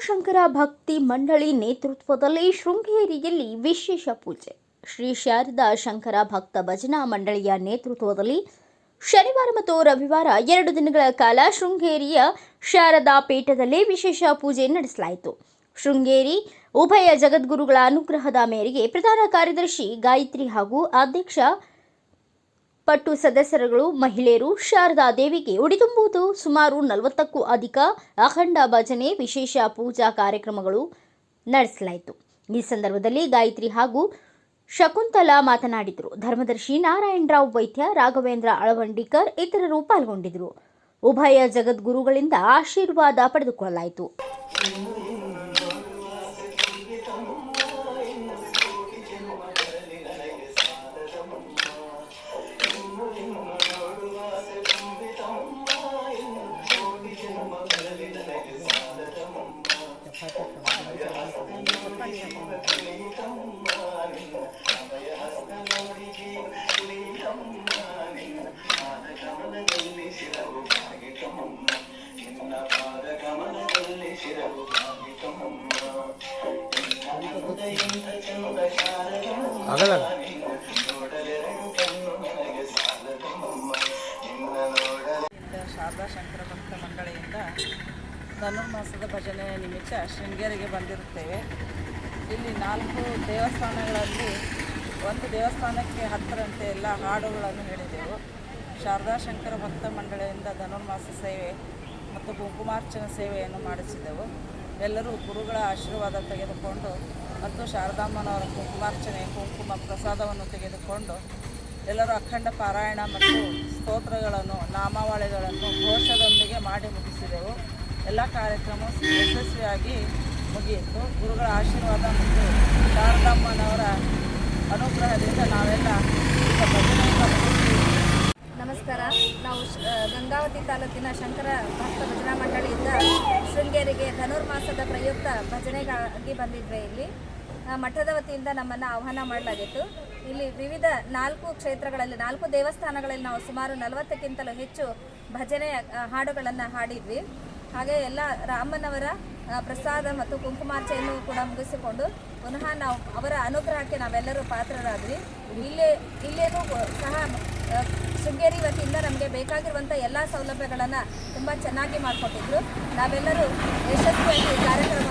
ಶಂಕರ ಭಕ್ತಿ ಮಂಡಳಿ ನೇತೃತ್ವದಲ್ಲಿ ಶೃಂಗೇರಿಯಲ್ಲಿ ವಿಶೇಷ ಪೂಜೆ. ಶ್ರೀ ಶಾರದಾ ಶಂಕರ ಭಕ್ತ ಭಜನಾ ಮಂಡಳಿಯ ನೇತೃತ್ವದಲ್ಲಿ ಶನಿವಾರ ಮತ್ತು ರವಿವಾರ ಎರಡು ದಿನಗಳ ಕಾಲ ಶೃಂಗೇರಿಯ ಶಾರದಾ ಪೀಠದಲ್ಲಿ ವಿಶೇಷ ಪೂಜೆ ನಡೆಸಲಾಯಿತು. ಶೃಂಗೇರಿ ಉಭಯ ಜಗದ್ಗುರುಗಳ ಅನುಗ್ರಹದ ಮೇರೆಗೆ ಪ್ರಧಾನ ಕಾರ್ಯದರ್ಶಿ ಗಾಯತ್ರಿ ಹಾಗೂ ಅಧ್ಯಕ್ಷ ಪಟ್ಟು ಸದಸ್ಯರುಗಳು, ಮಹಿಳೆಯರು ಶಾರದಾ ದೇವಿಗೆ ಉಡಿದುಂಬುವುದು ಸುಮಾರು ನಲವತ್ತಕ್ಕೂ ಅಧಿಕ ಅಖಂಡ ಭಜನೆ, ವಿಶೇಷ ಪೂಜಾ ಕಾರ್ಯಕ್ರಮಗಳು ನಡೆಸಲಾಯಿತು. ಈ ಸಂದರ್ಭದಲ್ಲಿ ಗಾಯತ್ರಿ ಹಾಗೂ ಶಕುಂತಲಾ ಮಾತನಾಡಿದರು. ಧರ್ಮದರ್ಶಿ ನಾರಾಯಣರಾವ್ ವೈದ್ಯ, ರಾಘವೇಂದ್ರ ಅಳವಂಡಿಕರ್ ಇತರರು ಪಾಲ್ಗೊಂಡಿದ್ದರು. ಉಭಯ ಜಗದ್ಗುರುಗಳಿಂದ ಆಶೀರ್ವಾದ ಪಡೆದುಕೊಳ್ಳಲಾಯಿತು. ಶಾರದಾ ಶಂಕರ ಭಕ್ತ ಮಂಡಳಿಯಿಂದ ಧನುರ್ಮಾಸದ ಭಜನೆ ನಿಮಿತ್ತ ಶೃಂಗೇರಿಗೆ ಬಂದಿರುತ್ತೇವೆ. ಇಲ್ಲಿ ನಾಲ್ಕು ದೇವಸ್ಥಾನಗಳಲ್ಲಿ ಒಂದು ದೇವಸ್ಥಾನಕ್ಕೆ ಹತ್ತರಂತೆ ಎಲ್ಲ ಹಾಡುಗಳನ್ನು ಹೇಳಿದೆವು. ಶಾರದಾ ಶಂಕರ ಭಕ್ತ ಮಂಡಳಿಯಿಂದ ಧನುರ್ಮಾಸ ಸೇವೆ ಮತ್ತು ಕುಂಕುಮಾರ್ಚನ ಸೇವೆಯನ್ನು ಮಾಡಿಸಿದೆವು. ಎಲ್ಲರೂ ಗುರುಗಳ ಆಶೀರ್ವಾದ ತೆಗೆದುಕೊಂಡು ಮತ್ತು ಶಾರದಾಮ್ಮನವರ ಕುಂಕುಮಾರ್ಚನೆ ಕುಂಕುಮ ಪ್ರಸಾದವನ್ನು ತೆಗೆದುಕೊಂಡು ಎಲ್ಲರೂ ಅಖಂಡ ಪಾರಾಯಣ ಮತ್ತು ಸ್ತೋತ್ರಗಳನ್ನು, ನಾಮಾವಳಿಗಳನ್ನು ಘೋಷದೊಂದಿಗೆ ಮಾಡಿ ಮುಗಿಸಿದೆವು. ಎಲ್ಲ ಕಾರ್ಯಕ್ರಮ ಯಶಸ್ವಿಯಾಗಿ ಮುಗಿಯಿತು. ಗುರುಗಳ ಆಶೀರ್ವಾದ ಮತ್ತು ಶಾರದಾಮ್ಮನವರ ಅನುಗ್ರಹದಿಂದ ನಾವೆಲ್ಲ ಮುಗಿಸಿ ನಮಸ್ಕಾರ. ನಾವು ಗಂಗಾವತಿ ತಾಲೂಕಿನ ಶಂಕರ ಭಕ್ತ ಭಜನಾ ಮಂಡಳಿಯಿಂದ ಶೃಂಗೇರಿಗೆ ಧನುರ್ಮಾಸದ ಪ್ರಯುಕ್ತ ಭಜನೆಗಾಗಿ ಬಂದಿದ್ವಿ ಇಲ್ಲಿ. ಮಠದ ವತಿಯಿಂದ ನಮ್ಮನ್ನು ಆಹ್ವಾನ ಮಾಡಲಾಗಿತ್ತು. ಇಲ್ಲಿ ವಿವಿಧ ನಾಲ್ಕು ಕ್ಷೇತ್ರಗಳಲ್ಲಿ, ನಾಲ್ಕು ದೇವಸ್ಥಾನಗಳಲ್ಲಿ ನಾವು ಸುಮಾರು ನಲವತ್ತಕ್ಕಿಂತಲೂ ಹೆಚ್ಚು ಭಜನೆ ಹಾಡುಗಳನ್ನು ಹಾಡಿದ್ವಿ. ಹಾಗೆ ಎಲ್ಲ ರಾಮನವರ ಪ್ರಸಾದ ಮತ್ತು ಕುಂಕುಮಾರ್ಚೆಯನ್ನು ಕೂಡ ಮುಗಿಸಿಕೊಂಡು ಪುನಃ ನಾವು ಅವರ ಅನುಗ್ರಹಕ್ಕೆ ನಾವೆಲ್ಲರೂ ಪಾತ್ರರಾದ್ವಿ. ಇಲ್ಲೇ, ಇಲ್ಲೇನೂ ಸಹ ಶೃಂಗೇರಿ ವತಿಯಿಂದ ನಮಗೆ ಬೇಕಾಗಿರುವಂಥ ಎಲ್ಲ ಸೌಲಭ್ಯಗಳನ್ನು ತುಂಬ ಚೆನ್ನಾಗಿ ಮಾಡಿಕೊಟ್ಟಿದ್ರು. ನಾವೆಲ್ಲರೂ ಯಶಸ್ವಿಯಾಗಿ ಈ